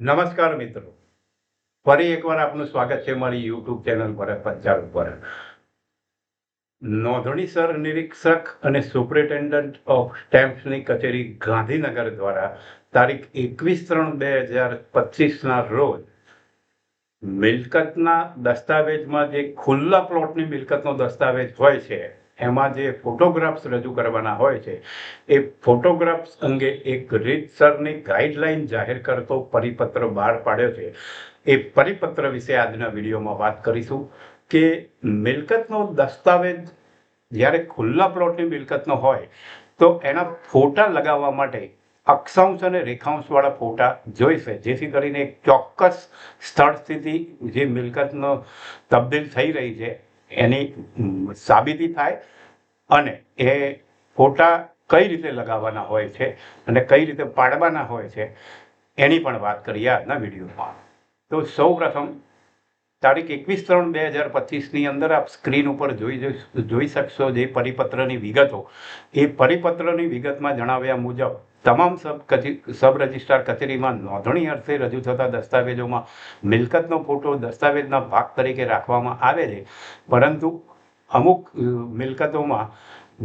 નમસ્કાર મિત્રો. ફરી એકવાર આપનું સ્વાગત છે મારી યુટ્યુબ ચેનલ પર, પંચાલ ઉપર. નોંધણીસર નિરીક્ષક અને સુપ્રિન્ટેન્ડન્ટ ઓફ સ્ટેમ્પ્સની કચેરી ગાંધીનગર દ્વારા તારીખ એકવીસ ત્રણ બે હજાર પચીસના રોજ મિલકતના દસ્તાવેજમાં જે ખુલ્લા પ્લોટની મિલકતનો દસ્તાવેજ હોય છે એમાં જે ફોટોગ્રાફ્સ રજૂ કરવાના હોય છે, એ ફોટોગ્રાફ્સ અંગે એક રીતસરની ગાઈડલાઈન જાહેર કરતો પરિપત્ર બહાર પાડ્યો છે. એ પરિપત્ર વિશે આજના વિડીયોમાં વાત કરીશું કે મિલકતનો દસ્તાવેજ જ્યારે ખુલ્લા પ્લોટની મિલકતનો હોય, તો એના ફોટા લગાવવા માટે અક્ષાંશ અને રેખાંશવાળા ફોટા જોઈશે, જેથી કરીને એક ચોક્કસ સ્થળ સ્થિતિ જે મિલકતનો તબદીલ થઈ રહી છે એની સાબિતી થાય અને એ ફોટા કઈ રીતે લગાવવાના હોય છે અને કઈ રીતે પાડવાના હોય છે એની પણ વાત કરીએ આજના વિડીયોમાં. તો સૌ પ્રથમ તારીખ એકવીસ ત્રણ બે હજાર પચીસની અંદર આપ સ્ક્રીન ઉપર જોઈ જોઈ- શકશો જે પરિપત્રની વિગતો. એ પરિપત્રની વિગતમાં જણાવ્યા મુજબ, તમામ સબ સબ રજિસ્ટ્રાર કચેરીમાં નોંધણી અર્થે રજૂ થતા દસ્તાવેજોમાં મિલકતનો ફોટો દસ્તાવેજના ભાગ તરીકે રાખવામાં આવે છે. પરંતુ અમુક મિલકતોમાં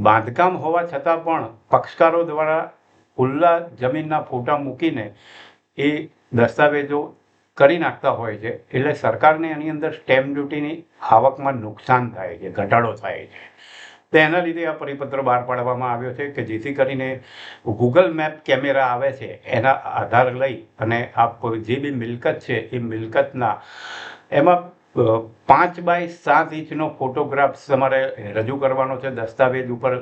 બાંધકામ હોવા છતાં પણ પક્ષકારો દ્વારા ખુલ્લા જમીનના ફોટા મૂકીને એ દસ્તાવેજો કરી નાખતા હોય છે, એટલે સરકારને એની અંદર સ્ટેમ્પ ડ્યુટીની આવકમાં નુકસાન થાય છે, ઘટાડો થાય છે. તો એના લીધે આ પરિપત્ર બહાર પાડવામાં આવ્યો છે કે જેથી કરીને ગૂગલ મેપ કેમેરા આવે છે, એના આધાર લઈ અને આપ જે બી મિલકત છે, એ મિલકતના એમાં પાંચ બાય સાત ઇંચનો ફોટોગ્રાફ તમારે રજૂ કરવાનો છે દસ્તાવેજ ઉપર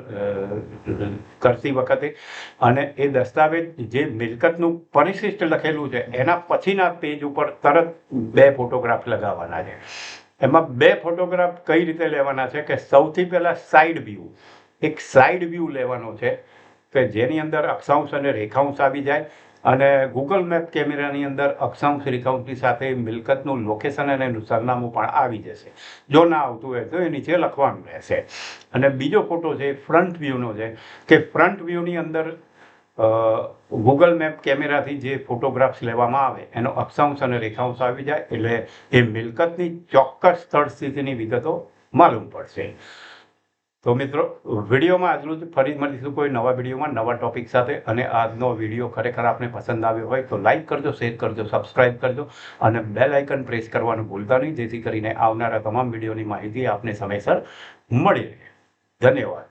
કરતી વખતે. અને એ દસ્તાવેજ જે મિલકતનું પરિશિષ્ટ લખેલું છે, એના પછીના પેજ ઉપર તરત બે ફોટોગ્રાફ લગાવવાના છે. એમાં બે ફોટોગ્રાફ કઈ રીતે લેવાના છે કે સૌથી પહેલાં સાઈડ વ્યૂ. એક સાઈડ વ્યૂ લેવાનો છે કે જેની અંદર અક્ષાંશ અને રેખાંશ આવી જાય. અને ગૂગલ મેપ કેમેરાની અંદર અક્ષાંશ રેખાંશની સાથે મિલકતનું લોકેશન અને એનું સરનામું પણ આવી જશે. જો ના આવતું હોય તો એ નીચે લખવાનું રહેશે. અને બીજો ફોટો છે ફ્રન્ટ વ્યૂનો છે, કે ફ્રન્ટ વ્યૂની અંદર ગૂગલ મેપ કેમેરાથી જે ફોટોગ્રાફ્સ લેવામાં આવે, એનો અક્ષાંશ અને રેખાંશ આવી જાય, એટલે એ મિલકતની ચોક્કસ સ્થળ સ્થિતિની વિગતો માલુમ પડશે. તો મિત્રો, વિડીયોમાં આજનું જ ફરી મળીશું કોઈ નવા વિડીયોમાં, નવા ટોપિક સાથે. અને આજનો વીડિયો ખરેખર આપને પસંદ આવ્યો હોય તો લાઇક કરજો, શેર કરજો, સબસ્ક્રાઇબ કરજો અને બેલ આઇકન પ્રેસ કરવાનું ભૂલતા નહીં, જેથી કરીને આવનારા તમામ વિડીયોની માહિતી આપને સમયસર મળી રહે. ધન્યવાદ.